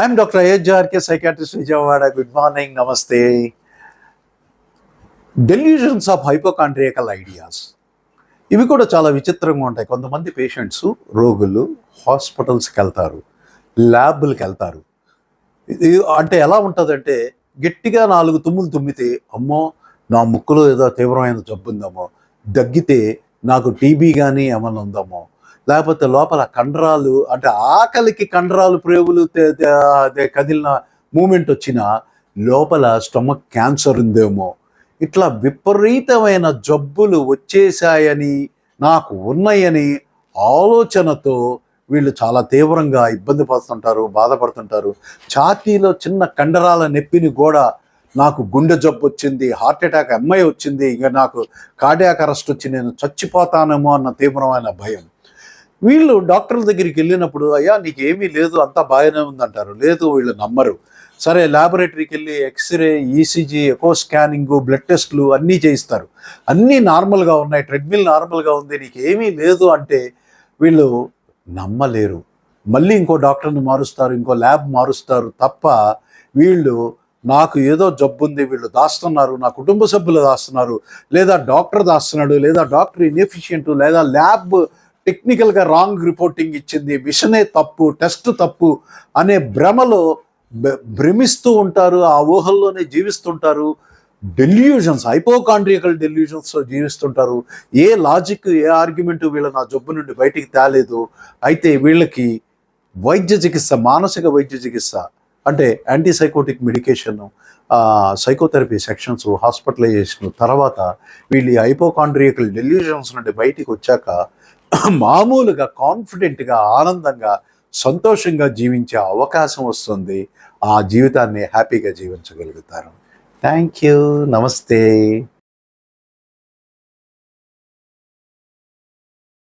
I'm doctor అయోధ్యార్కే psychiatrist Vijayawada good morning నమస్తే delusions of hypochondriacal ideas ఇవి కూడా చాలా విచిత్రంగా ఉంటాయి. కొంతమంది పేషెంట్స్ రోగులు హాస్పిటల్స్కి వెళ్తారు. ల్యాబ్లకు వెళ్తారు. ఇది అంటే ఎలా ఉంటుందంటే గట్టిగా నాలుగు తుమ్ములు తుమ్మితే అమ్మో నా ముక్కులో ఏదో తీవ్రమైన జబ్బు ఉందేమో దగ్గితే నాకు టీబీ కానీ ఏమైనా ఉందేమో లేకపోతే లోపల కండరాలు అంటే ఆకలికి కండరాలు ప్రేవులు అదే కదిలిన మూమెంట్ వచ్చినా లోపల స్టమక్ క్యాన్సర్ ఉందేమో. ఇట్లా విపరీతమైన జబ్బులు వచ్చేసాయని నాకు ఉన్నాయని ఆలోచనతో వీళ్ళు చాలా తీవ్రంగా ఇబ్బంది పడుతుంటారు బాధపడుతుంటారు. ఛాతీలో చిన్న కండరాల నొప్పిని కూడా నాకు గుండె జబ్బు వచ్చింది హార్ట్ అటాక్ ఎంఐ వచ్చింది ఇక నాకు కార్డియాక్ అరెస్ట్ వచ్చి నేను చచ్చిపోతానేమో అన్న తీవ్రమైన భయం. వీళ్ళు డాక్టర్ల దగ్గరికి వెళ్ళినప్పుడు అయ్యా నీకేమీ లేదు అంతా బాగానే ఉందంటారు. లేదు వీళ్ళు నమ్మరు. సరే ల్యాబొరేటరీకి వెళ్ళి X ray ECG echo scanning blood టెస్ట్లు అన్నీ చేయిస్తారు. అన్నీ నార్మల్గా ఉన్నాయి ట్రెడ్మిల్ నార్మల్గా ఉంది నీకేమీ లేదు అంటే వీళ్ళు నమ్మలేరు. మళ్ళీ ఇంకో డాక్టర్ని మారుస్తారు ఇంకో ల్యాబ్ మారుస్తారు తప్ప వీళ్ళు నాకు ఏదో జబ్బు ఉంది వీళ్ళు దాస్తున్నారు నా కుటుంబ సభ్యులు దాస్తున్నారు లేదా డాక్టర్ దాస్తున్నాడు లేదా డాక్టర్ ఇన్ఎఫిషియంట్ లేదా ల్యాబ్ టెక్నికల్గా రాంగ్ రిపోర్టింగ్ ఇచ్చింది. మిషనే తప్పు టెస్ట్ తప్పు అనే భ్రమలో భ్రమిస్తూ ఉంటారు. ఆ ఊహల్లోనే జీవిస్తుంటారు. డెల్యూజన్స్ హైపోకాండ్రియకల్ డెల్యూజన్స్తో జీవిస్తుంటారు. ఏ లాజిక్ ఏ ఆర్గ్యుమెంట్ వీళ్ళ నా జబ్బు నుండి బయటికి తేలేదు. అయితే వీళ్ళకి వైద్య చికిత్స మానసిక వైద్య చికిత్స అంటే antipsychotic medication psychotherapy sessions hospitalisation తర్వాత వీళ్ళు హైపోకాండ్రియకల్ హైపోకాండ్రియాకల్ నుండి బయటికి వచ్చాక మామూలుగా కాన్ఫిడెంట్గా ఆనందంగా సంతోషంగా జీవించే అవకాశం వస్తుంది. ఆ జీవితాన్ని హ్యాపీగా జీవించగలుగుతారు. థ్యాంక్ యూ నమస్తే.